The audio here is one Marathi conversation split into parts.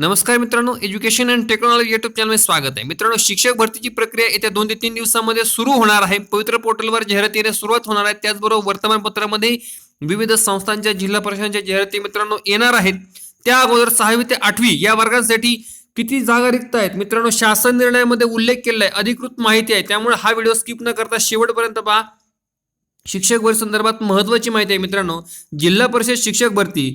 नमस्कार मित्रांनो एज्युकेशन अँड टेक्नॉलॉजी युट्यूब चॅनलमध्ये स्वागत आहे. मित्रांनो शिक्षक भरतीची प्रक्रिया येत्या दोन ते तीन दिवसामध्ये सुरू होणार आहे. पवित्र पोर्टलवर जाहिरातीने सुरुवात होणार आहे. त्याचबरोबर वर्तमानपत्रामध्ये विविध संस्थांच्या जिल्हा परिषदांच्या जाहिराती मित्रांनो येणार आहेत. त्या अगोदर सहावी ते आठवी या वर्गांसाठी किती जागा रिक्त आहेत? मित्रांनो शासन निर्णयामध्ये उल्लेख केलेला आहे. अधिकृत माहिती आहे. त्यामुळे हा व्हिडिओ स्किप न करता शेवटपर्यंत पहा. शिक्षक भरती संदर्भात महत्वाची माहिती आहे मित्रांनो. जिल्हा परिषद शिक्षक भरती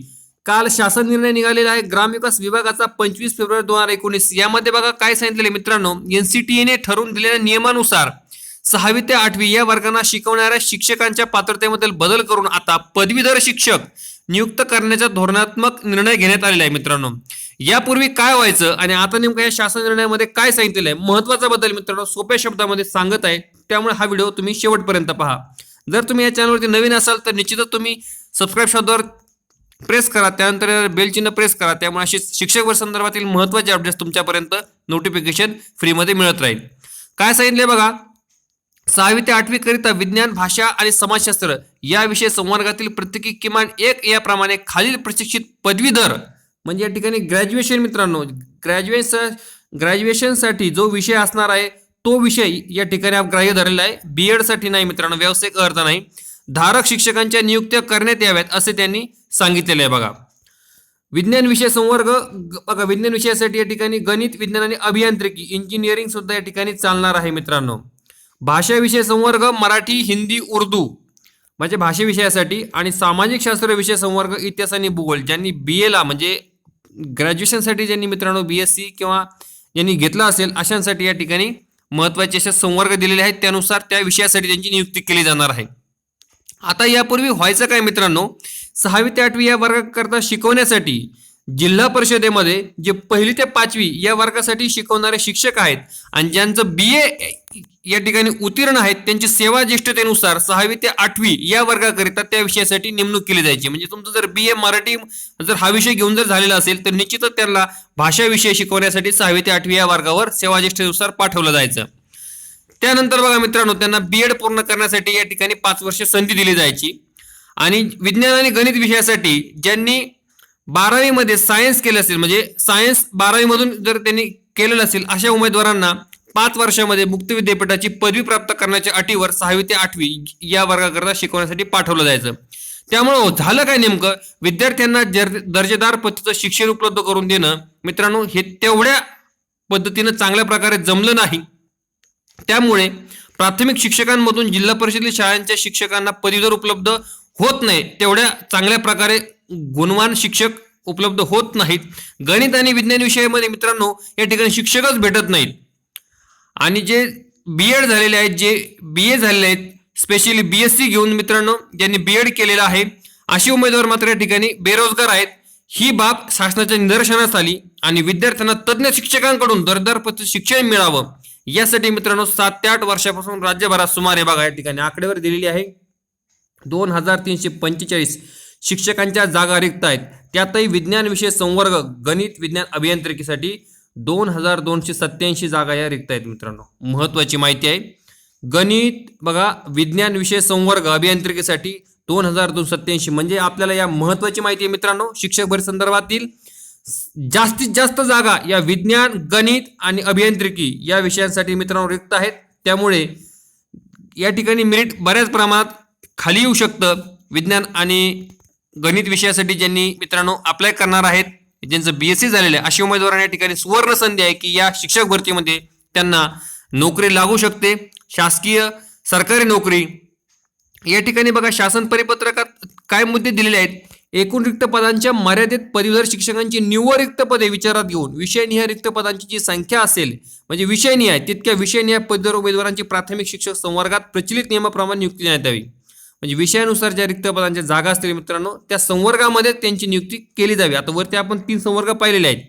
काल शासन निर्णय निघालेला आहे. ग्रामविकास विभागाचा पंचवीस फेब्रुवारी दोन हजार एकोणीस. यामध्ये बघा काय सांगितलेले मित्रांनो? एनसीटीएने ठरवून दिलेल्या नियमानुसार सहावी ते आठवी या वर्गांना शिकवणाऱ्या शिक्षकांच्या पात्रतेबद्दल बदल करून आता पदवीधर शिक्षक नियुक्त करण्याचा धोरणात्मक निर्णय घेण्यात आलेला आहे मित्रांनो. यापूर्वी काय व्हायचं आणि आता नेमकं या शासन निर्णयामध्ये काय सांगितलेलं आहे? महत्त्वाचा बदल मित्रांनो सोप्या शब्दामध्ये सांगत आहे. त्यामुळे हा व्हिडिओ तुम्ही शेवटपर्यंत पहा. जर तुम्ही या चॅनलवरती नवीन असाल तर निश्चितच तुम्ही सबस्क्राईब शब्दावर प्रेस करा. त्यानंतर बेल चिन्ह प्रेस करा. त्यामुळे असे शिक्षक वर्ग संदर्भातील महत्त्वाचे अपडेट्स तुमच्यापर्यंत नोटिफिकेशन फ्रीमध्ये मिळत राहील. काय सांगितले बघा? सहावी ते आठवी करिता विज्ञान भाषा आणि समाजशास्त्र या विषय संवर्गातील प्रत्येकी किमान एक याप्रमाणे खालील प्रशिक्षित पदवीधर म्हणजे या ठिकाणी ग्रॅज्युएशन मित्रांनो ग्रॅज्युएशन ग्रॅज्युएशनसाठी जो विषय असणार आहे तो विषय या ठिकाणी आप ग्राह्य धरलेला आहे. बी एडसाठी नाही मित्रांनो व्यावसायिक अर्थ नाही. धारक शिक्षकांच्या नियुक्त्या करण्यात याव्यात असे त्यांनी सांगितलेलं आहे बघा. विज्ञान विषय संवर्ग ग- बघा विज्ञान विषयासाठी या ठिकाणी गणित विज्ञान आणि अभियांत्रिकी इंजिनिअरिंग सुद्धा या ठिकाणी चालणार आहे मित्रांनो. भाषा विषय संवर्ग मराठी हिंदी उर्दू म्हणजे भाषे विषयासाठी आणि सामाजिक शास्त्र विषय संवर्ग इतिहास आणि भूगोल ज्यांनी बी एला म्हणजे ग्रॅज्युएशनसाठी ज्यांनी मित्रांनो बी एस सी किंवा ज्यांनी घेतला असेल अशांसाठी या ठिकाणी महत्त्वाचे असे संवर्ग दिलेले आहेत. त्यानुसार त्या विषयासाठी त्यांची नियुक्ती केली जाणार आहे. आता यापूर्वी व्हायचं काय मित्रांनो? सहावी ते आठवी या वर्गाकरता शिकवण्यासाठी जिल्हा परिषदेमध्ये जे पहिली ते पाचवी या वर्गासाठी शिकवणारे शिक्षक आहेत आणि ज्यांचं बी ए या ठिकाणी उत्तीर्ण आहेत त्यांची सेवा ज्येष्ठतेनुसार सहावी ते आठवी या वर्गाकरिता त्या विषयासाठी नेमणूक केली जायची. म्हणजे तुमचं जर बी ए मराठी जर हा विषय घेऊन जर झालेला असेल तर निश्चितच त्यांना भाषा विषय शिकवण्यासाठी सहावी ते आठवी या वर्गावर सेवा ज्येष्ठतेनुसार पाठवलं जायचं. त्यानंतर बघा मित्रांनो त्यांना बी एड पूर्ण करण्यासाठी या ठिकाणी पाच वर्ष संधी दिली जायची. आणि विज्ञान आणि गणित विषयासाठी ज्यांनी बारावीमध्ये सायन्स केलं असेल म्हणजे सायन्स बारावीमधून जर त्यांनी केलेलं असेल अशा उमेदवारांना पाच वर्षामध्ये मुक्त विद्यापीठाची पदवी प्राप्त करण्याच्या अटीवर सहावी ते आठवी या वर्गाकरता शिकवण्यासाठी पाठवलं जायचं. त्यामुळं झालं काय नेमकं? विद्यार्थ्यांना जर दर्जेदार पद्धतीचं शिक्षण उपलब्ध करून देणं मित्रांनो हे तेवढ्या पद्धतीनं चांगल्या प्रकारे जमलं नाही. त्यामुळे प्राथमिक शिक्षकांमधून जिल्हा परिषदेतील शाळांच्या शिक्षकांना पदवीधर उपलब्ध होत नाही. तेवढ्या चांगल्या प्रकारे गुणवान शिक्षक उपलब्ध होत नाहीत. गणित आणि विज्ञान विषयामध्ये मित्रांनो या ठिकाणी शिक्षकच भेटत नाहीत. आणि जे बी एड झालेले आहेत जे बी ए झालेले आहेत स्पेशली बी एस सी घेऊन मित्रांनो ज्यांनी बी एड केलेलं आहे असे उमेदवार मात्र या ठिकाणी बेरोजगार आहेत. ही बाब शासनाच्या निदर्शनास आली आणि विद्यार्थ्यांना तज्ज्ञ शिक्षकांकडून दरदर शिक्षण मिळावं. यासाठी मित्रांनो सात ते आठ वर्षापासून राज्यभरात सुमारे बघा या ठिकाणी आकडेवारी दिलेली आहे. दोन हजार तीनशे पंचेचाळीस शिक्षकांच्या जागा रिक्त आहेत. त्यातही विज्ञान विषय संवर्ग गणित विज्ञान अभियांत्रिकीसाठी दोन हजार दोनशे सत्याऐंशी जागा या रिक्त आहेत मित्रांनो. महत्वाची माहिती आहे. गणित बघा विज्ञान विषय संवर्ग अभियांत्रिकीसाठी दोन हजार दोन सत्याऐंशी म्हणजे आपल्याला या महत्वाची माहिती आहे मित्रांनो. शिक्षक भरती संदर्भातील जास्तीत जास्त जागा या विज्ञान गणित आणि अभियांत्रिकी या विषयांसाठी मित्रांनो रिक्त आहेत. त्यामुळे या ठिकाणी मेरिट बऱ्याच प्रमाणात खाली येऊ शकतं. विज्ञान आणि गणित विषयासाठी ज्यांनी मित्रांनो अप्लाय करणार आहेत ज्यांचं बी एस सी झालेलं आहे अशी उमेदवारांना या ठिकाणी सुवर्ण संधी आहे की या शिक्षक भरतीमध्ये त्यांना नोकरी लागू शकते. शासकीय सरकारी नोकरी. या ठिकाणी बघा शासन परिपत्रकात काय मुद्दे दिलेले आहेत? एकूण रिक्त पदांच्या मर्यादित पदवीधर शिक्षकांची निव्वळ रिक्त पदे विचारात घेऊन विषयनिहाय रिक्त पदांची जी संख्या असेल म्हणजे विषयनिहाय तितक्या विषयनिहाय पदवीधर उमेदवारांची प्राथमिक शिक्षक संवर्गात प्रचलित नियमाप्रमाणे नियुक्ती देण्यात यावी. म्हणजे विषयानुसार ज्या रिक्त पदांच्या जागा असतील मित्रांनो त्या संवर्गामध्ये त्यांची नियुक्ती केली जावी. आता वरती आपण तीन संवर्ग पाहिलेले आहेत.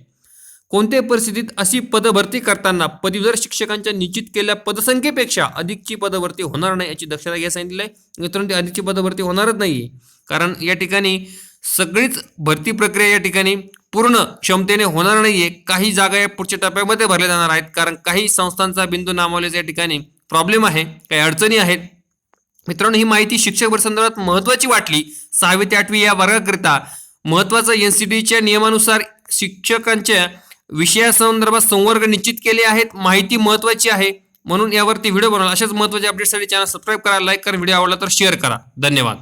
कोणत्याही परिस्थितीत अशी पदभरती करताना पदवीधर शिक्षकांच्या निश्चित केलेल्या पदसंख्येपेक्षा अधिकची पदभरती होणार नाही याची दक्षता घ्या सांगितलं आहे मित्रांनो ती अधिकची पदभरती होणारच नाही. कारण या ठिकाणी सगळीच भरती प्रक्रिया या ठिकाणी पूर्ण क्षमतेने होणार नाहीये. काही जागा या पुढच्या टप्प्यामध्ये भरल्या जाणार आहेत. कारण काही संस्थांचा बिंदू नामावल्याचा या ठिकाणी प्रॉब्लेम आहे काही अडचणी आहेत. मित्रांनो ही माहिती शिक्षक संदर्भात महत्वाची वाटली. सहावी ते आठवी या वर्गाकरिता महत्वाचं एनसीटीच्या नियमानुसार शिक्षकांच्या विषयासंदर्भात संवर्ग निश्चित केले आहेत. माहिती महत्वाची आहे. म्हणून यावरती व्हिडिओ बनवला. अशाच महत्त्वाचे अपडेटसाठी चॅनल सबस्क्राईब करा लाईक करा व्हिडिओ आवडला तर शेअर करा. धन्यवाद.